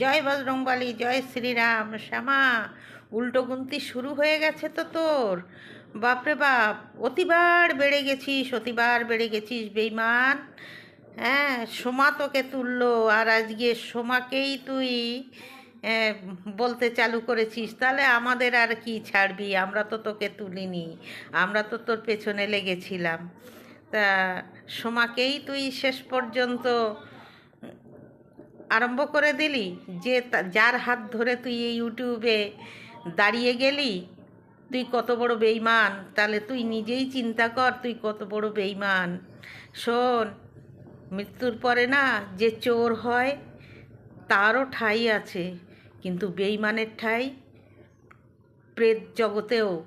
জয় বজরংবলী, জয় শ্রীরাম, শ্যামা, উল্টো গুনতি শুরু হয়ে গেছে তো তোর। বাপরে বাপ, অতিবার বেড়ে গেছিস, অতিবার বেড়ে গেছিস বেইমান হ্যাঁ সোমা তোকে তুললো আর আজকে সোমাকেই তুই বলতে চালু করেছিস। তাহলে আমাদের আর কি ছাড়বি? আমরা তো তোকে তুলিনি, আমরা তো তোর পেছনে লেগেছিলাম। তা, সোমাকেই তুই শেষ পর্যন্ত আরম্ভ করে দিলি? যে যার হাত ধরে তুই এই ইউটিউবে দাঁড়িয়ে গেলি, তুই কত বড় বেইমান তাহলে তুই নিজেই চিন্তা কর, তুই কত বড় বেইমান শোন, মৃত্যুর পরে না যে চোর হয়, তারও ঠাঁই আছে। কিন্তু বেইমানের ঠাঁই প্রেত জগতেও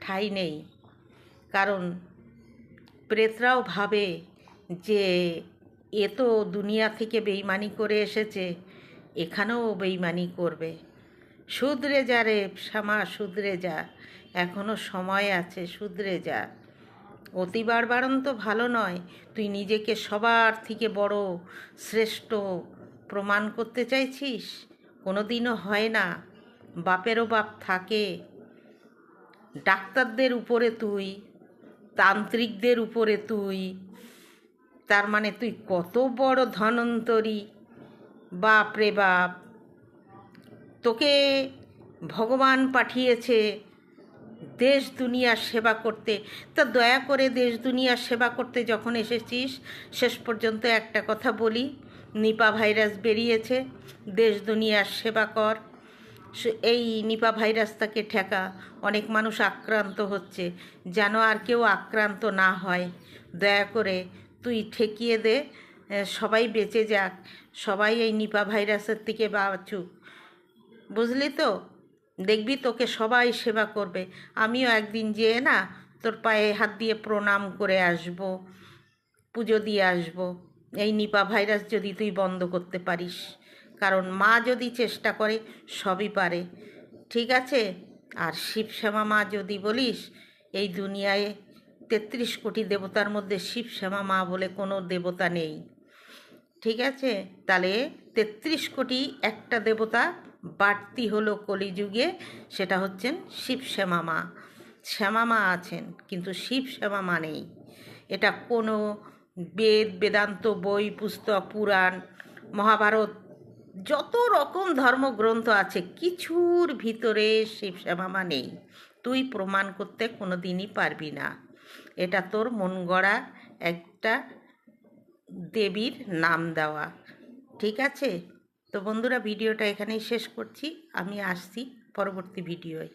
ঠাঁই নেই। কারণ প্রেতরাও ভাবে যে এ তো দুনিয়া থেকে বেইমানি করে এসেছে, এখানেও বেইমানি করবে। শুধরে যা রে শ্যামা শুধরে যা, এখনও সময় আছে শুধরে যা। অতি বাড়বাড়ন তো ভালো নয়, তুই নিজেকে সবার থেকে বড়, শ্রেষ্ঠ প্রমাণ করতে চাইছিস? কোনো দিনও হয় না, বাপেরও বাপ থাকে। ডাক্তারদের উপরে তুই, তান্ত্রিকদের উপরে তুই তার মানে তুই কত বড় ধনন্তরী। বাপ রে বাপ, তোকে ভগবান পাঠিয়েছে দেশ দুনিয়ার সেবা করতে। তা দয়া করে দেশ দুনিয়ার সেবা করতে যখন এসেছিস, শেষ পর্যন্ত একটা কথা বলি, নিপা ভাইরাস বেরিয়েছে, দেশ দুনিয়ার সেবা কর। এই নিপা ভাইরাসটাকে ঠেকা, অনেক মানুষ আক্রান্ত হচ্ছে, যেন আর কেউ আক্রান্ত না হয়। দয়া করে তুই ঠেকিয়ে দে সবাই বেঁচে যাক, সবাই এই নিপা ভাইরাসের থেকে বাঁচুক। বুঝলি তো? দেখবি তোকে সবাই সেবা করবে। আমিও একদিন যেয়ে না তোর পায়ে হাত দিয়ে প্রণাম করে আসব, পুজো দিয়ে আসব। এই নিপা ভাইরাস যদি তুই বন্ধ করতে পারিস, কারণ মা যদি চেষ্টা করে, সবই পারে। ঠিক আছে? আর শিবশ্যামা মা যদি বলিস, এই দুনিয়ায় তেত্রিশ কোটি দেবতার মধ্যে শিব শ্যামা মা বলে কোনো দেবতা নেই। ঠিক আছে? তাহলে তেত্রিশ কোটি একটা দেবতা বাড়তি হলো কলিযুগে, সেটা হচ্ছেন শিব শ্যামা মা। শ্যামা মা আছেন, কিন্তু শিব শ্যামা মা নেই। এটা কোনো বেদ, বেদান্ত, বই, পুস্তক, পুরাণ, মহাভারত, যত রকম ধর্মগ্রন্থ আছে, কিছুর ভিতরে শিব শ্যামা মা নেই। তুই প্রমাণ করতে কোনো দিনই পারবি না। এটা তোর মন গড়া একটা দেবীর নাম দেওয়া। ঠিক আছে? তো বন্ধুরা, ভিডিওটা এখানেই শেষ করছি। আমি আসছি পরবর্তী ভিডিওয়।